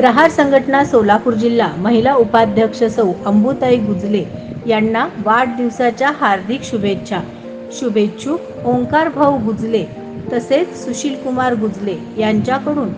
प्रहार संघटना सोलापूर जिल्हा महिला उपाध्यक्ष सौ अंबुताई गुजले यांना वाढदिवसाच्या हार्दिक शुभेच्छा. शुभेच्छुक ओंकार भाऊ गुजले तसेच सुशील कुमार गुजले यांच्याकडून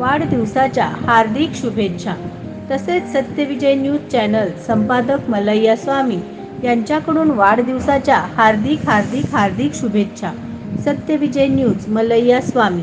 वाढदिवसाच्या हार्दिक शुभेच्छा. तसेच सत्यविजय न्यूज चॅनल संपादक मलैया स्वामी यांच्याकडून वाढदिवसाच्या हार्दिक हार्दिक हार्दिक शुभेच्छा. Satyavijay news Malaiya Swami.